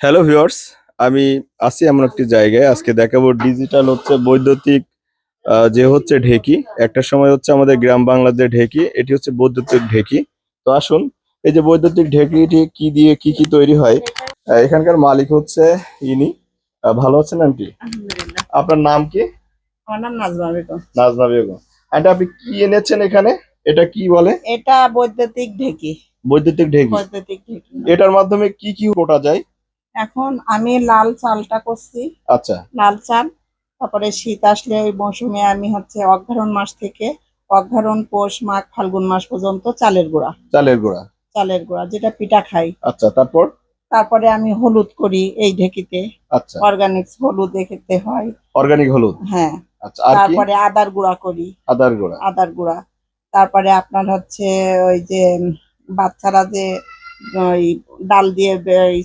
Hello viewers আমি আছি এমন একটি জায়গায়। আজকে দেখাবো ডিজিটাল হচ্ছে বৈদ্যুতিক যে হচ্ছে ঢেকি। একটা সময় হচ্ছে আমাদের গ্রাম বাংলার যে ঢেকি এটি হচ্ছে বৈদ্যুতিক ঢেকি। তো আসুন এই যে বৈদ্যুতিক ঢেকিটি কি দিয়ে কি কি তৈরি হয়? এখানকার মালিক হচ্ছে ইনি। ভালো আছেন আন্টি? আপনার নাম কি? আমার নাম নাজমা বেগম। নাজমা বেগম। আন্টি আপনি কি এনেছেন এখানে? এটা কি বলে? এটা বৈদ্যুতিক ঢেকি। বৈদ্যুতিক ঢেকি। বৈদ্যুতিক ঢেকি। এটার মাধ্যমে কি কি কোটা যায়? এখন আমি লাল চালটা করছি। আচ্ছা। লাল চাল তারপরে শীত আসলে ওই মৌসুমে আমি হচ্ছে অঘ্রাণ মাস থেকে অঘ্রাণ পৌষ মাঘ ফাল্গুন মাস পর্যন্ত চালের গুঁড়া। চালের গুঁড়া। চালের গুঁড়া যেটা পিঠা খাই। আচ্ছা তারপর? তারপরে আমি হলুদ করি এই ঢেকিতে। আচ্ছা। অর্গানিক্স হলুদ খেতে হয়। অর্গানিক হলুদ? হ্যাঁ। আচ্ছা তারপরে আদার গুঁড়া করি। আদার গুঁড়া। আদার গুঁড়া। তারপরে আপনার হচ্ছে ওই যে বাচ্চারা যে ওই ডাল দিয়ে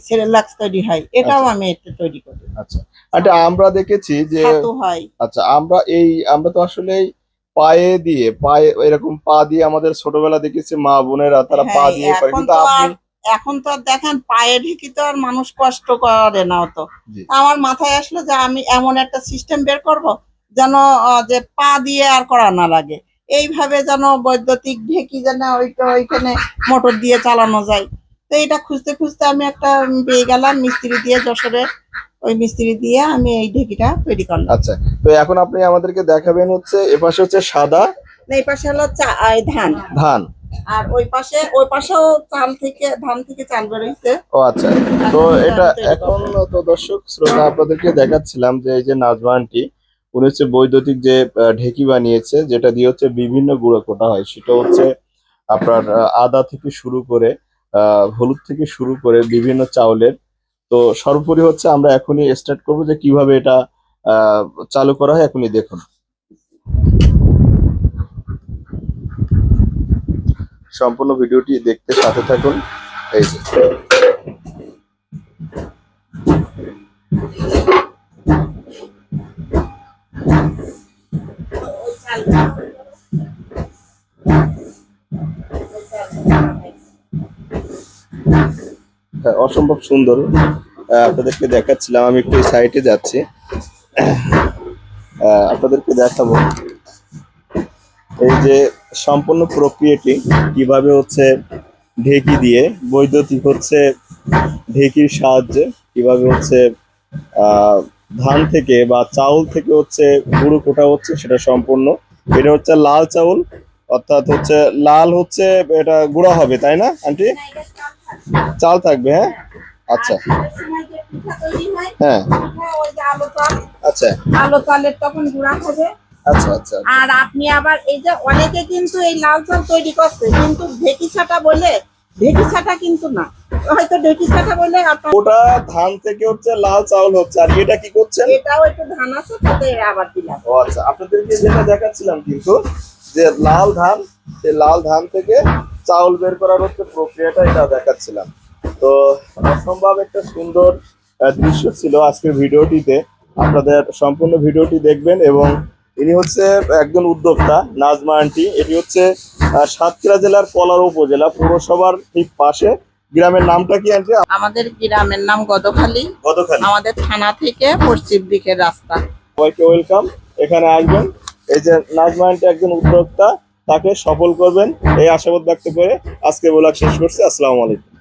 সেরেলাক্স তৈরি হয়। এটাও আচ্ছা। আমি একটু তৈরি করি। আচ্ছা। আচ্ছা আমরা দেখেছি যে হয়। আচ্ছা আমরা এই আমরা তো আসলে পায়ে দিয়ে পায়ে এরকম পা দিয়ে আমাদের ছোটবেলা দেখেছি মা বোনেরা তারা পা হ্যাঁ, দিয়ে করে। কিন্তু আপনি আর এখন তো আর দেখেন পায়ে ঢেকি তো আর মানুষ কষ্ট করে না অত। আমার মাথায় আসলো যে আমি এমন একটা সিস্টেম বের করব যেন যে পা দিয়ে আর করা না লাগে। এইভাবে যেন বৈদ্যুতিক ঢেকি যেন ওইটা ওইখানে মোটর দিয়ে চালানো যায়। তো এটা খুঁজতে খুঁজতে আমি একটা পেয়ে গেলাম মিস্ত্রি দিয়ে যশোরের ওই মিস্ত্রি দিয়ে আমি এই ঢেকিটা তৈরি করলাম। আচ্ছা তো এখন আপনি আমাদেরকে দেখাবেন হচ্ছে এপাশে হচ্ছে সাদা না, এই পাশে হলো ধান। ধান। আর ওই পাশে ওই পাশেও চাল থেকে ধান থেকে চাল বেরোইছে। ও আচ্ছা। তো এটা এখন তো দর্শক শ্রোতা আপনাদেরকে দেখাচ্ছিলাম যে এই যে নাজমা আন্টি উনি হচ্ছে বৈদ্যুতিক যে ঢেকি বানিয়েছে যেটা দিয়ে হচ্ছে বিভিন্ন গুঁড়ো কোটা হয়। সেটা হচ্ছে আপনার আদা থেকে শুরু করে হলুদ থেকে শুরু করে বিভিন্ন চাউলের। তো সর্বোপরি হচ্ছে আমরা এখনই স্টার্ট করব যে কীভাবে এটা চালু করা হয়, এখনই দেখুন। সম্পূর্ণ ভিডিওটি দেখতে সাথে থাকুন। এই যে। অসম্ভব সুন্দর। আপনাদেরকে দেখাচ্ছিলাম, আমি একটু সাইটে যাচ্ছি। আপনাদেরকে দেখাবো। এই যে সম্পূর্ণ প্রক্রিয়াটি কীভাবে হচ্ছে ঢেকি দিয়ে, বৈদ্যুতিক হচ্ছে ঢেকির সাহায্যে কীভাবে হচ্ছে ধান থেকে বা চাউল থেকে হচ্ছে গুঁড়ো কোটা হচ্ছে সেটা সম্পূর্ণ। এটা হচ্ছে লাল চাউল, অর্থাৎ হচ্ছে লাল হচ্ছে এটা গুঁড়া হবে, তাই না, আন্টি? চাল থাকবে হ্যাঁ? আচ্ছা। হ্যাঁ। চাল আচ্ছা। আলো চালের তখন গুঁড়া হবে। আচ্ছা আচ্ছা। আর আপনি আবার এই যে অনেকে কিন্তু এই লাল চাল তৈরি করছে কিন্তু ঢেকি ছাটা বলে ঢেকি ছাটা কিন্তু না। হয়তো ঢেকি ছাটা বলে ওটা ধান থেকে হচ্ছে লাল চাউল হচ্ছে আর এটা কি করছেন? এটাও একটু ধান আছে তাতে আবার দিলাম। ও আচ্ছা আপনাদেরকে যেটা দেখাচ্ছিলাম কিন্তু যে লাল ধান সেই লাল ধান থেকে চাউল বের করার হচ্ছে প্রক্রিয়াটা এটা দেখাচ্ছিলাম। তো অসম্ভব একটা সুন্দর দৃশ্য ছিল আজকের ভিডিওটিতে। আপনাদের সম্পূর্ণ ভিডিওটি দেখবেন এবং ইনি হচ্ছে একজন উদ্যোক্তা নাজমা আন্টি। এটি হচ্ছে সাতক্ষীরা জেলার কলার উপজেলা পৌরসভার ঠিক পাশে। গ্রামের নামটা কি আন্টি? আমাদের গ্রামের নাম গদখালি। গতখালি আমাদের থানা থেকে পশ্চিম দিকের রাস্তা। সবাইকে ওয়েলকাম এখানে আসবেন এই যে নাজমা আন্টি একজন উদ্যোক্তা। তাকে সফল করবেন এই আশাবাদ ব্যক্ত করে আজকে বলা শেষ করছি। আসসালামু আলাইকুম।